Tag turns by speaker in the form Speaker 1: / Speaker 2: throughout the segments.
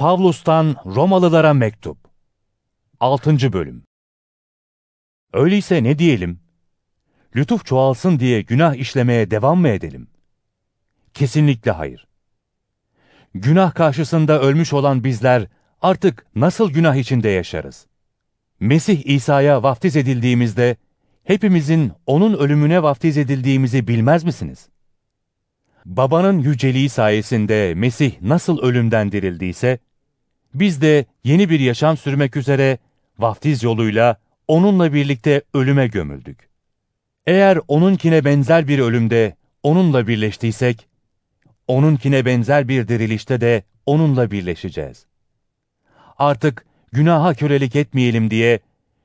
Speaker 1: Pavlus'tan Romalılara Mektup 6. Bölüm Öyleyse ne diyelim? Lütuf çoğalsın diye günah işlemeye devam mı edelim? Kesinlikle hayır. Günah karşısında ölmüş olan bizler artık nasıl günah içinde yaşarız? Mesih İsa'ya vaftiz edildiğimizde hepimizin onun ölümüne vaftiz edildiğimizi bilmez misiniz? Babanın yüceliği sayesinde Mesih nasıl ölümden dirildiyse, biz de yeni bir yaşam sürmek üzere vaftiz yoluyla onunla birlikte ölüme gömüldük. Eğer onunkine benzer bir ölümde onunla birleştiysek, onunkine benzer bir dirilişte de onunla birleşeceğiz. Artık günaha kölelik etmeyelim diye,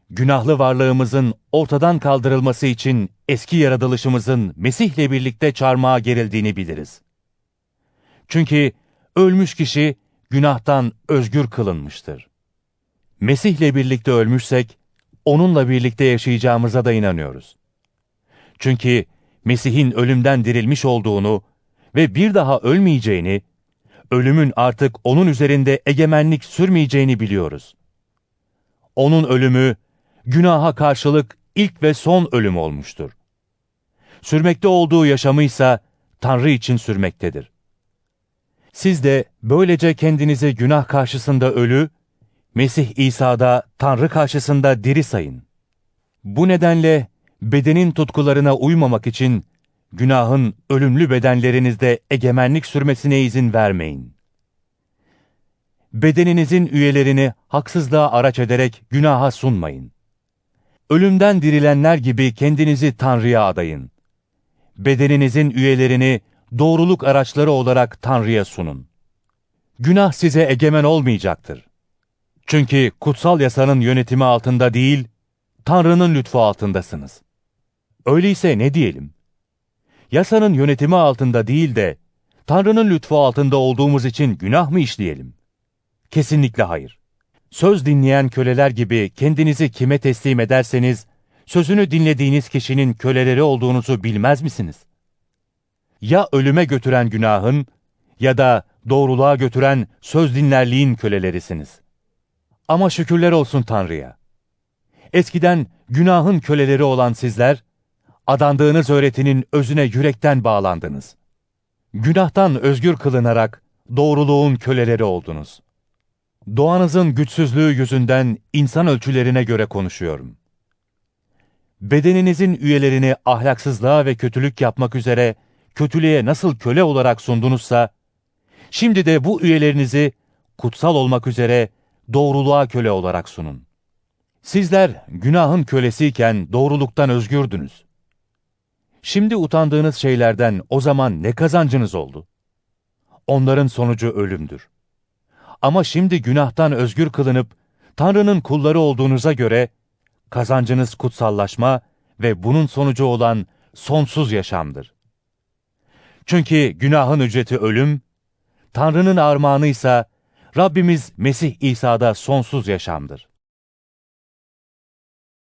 Speaker 1: günahlı varlığımızın ortadan kaldırılması için eski yaratılışımızın Mesih'le birlikte çarmıha gerildiğini biliriz. Çünkü ölmüş kişi günahtan özgür kılınmıştır. Mesih'le birlikte ölmüşsek, onunla birlikte yaşayacağımıza da inanıyoruz. Çünkü Mesih'in ölümden dirilmiş olduğunu ve bir daha ölmeyeceğini, ölümün artık onun üzerinde egemenlik sürmeyeceğini biliyoruz. Onun ölümü, günaha karşılık ilk ve son ölüm olmuştur. Sürmekte olduğu yaşamı ise Tanrı için sürmektedir. Siz de böylece kendinizi günah karşısında ölü, Mesih İsa'da Tanrı karşısında diri sayın. Bu nedenle bedenin tutkularına uymamak için günahın ölümlü bedenlerinizde egemenlik sürmesine izin vermeyin. Bedeninizin üyelerini haksızlığa araç ederek günaha sunmayın. Ölümden dirilenler gibi kendinizi Tanrı'ya adayın. Bedeninizin üyelerini doğruluk araçları olarak Tanrı'ya sunun. Günah size egemen olmayacaktır. Çünkü kutsal yasanın yönetimi altında değil, Tanrı'nın lütfu altındasınız. Öyleyse ne diyelim? Yasanın yönetimi altında değil de, Tanrı'nın lütfu altında olduğumuz için günah mı işleyelim? Kesinlikle hayır. Söz dinleyen köleler gibi kendinizi kime teslim ederseniz, sözünü dinlediğiniz kişinin köleleri olduğunuzu bilmez misiniz? Ya ölüme götüren günahın ya da doğruluğa götüren söz dinlerliğin kölelerisiniz. Ama şükürler olsun Tanrı'ya. Eskiden günahın köleleri olan sizler, adandığınız öğretinin özüne yürekten bağlandınız. Günahtan özgür kılınarak doğruluğun köleleri oldunuz. Doğanızın güçsüzlüğü yüzünden insan ölçülerine göre konuşuyorum. Bedeninizin üyelerini ahlaksızlığa ve kötülük yapmak üzere kötülüğe nasıl köle olarak sundunuzsa, şimdi de bu üyelerinizi kutsal olmak üzere doğruluğa köle olarak sunun. Sizler günahın kölesiyken doğruluktan özgürdünüz. Şimdi utandığınız şeylerden o zaman ne kazancınız oldu? Onların sonucu ölümdür. Ama şimdi günahtan özgür kılınıp Tanrı'nın kulları olduğunuza göre kazancınız kutsallaşma ve bunun sonucu olan sonsuz yaşamdır. Çünkü günahın ücreti ölüm, Tanrı'nın armağanı ise Rabbimiz Mesih İsa'da sonsuz yaşamdır.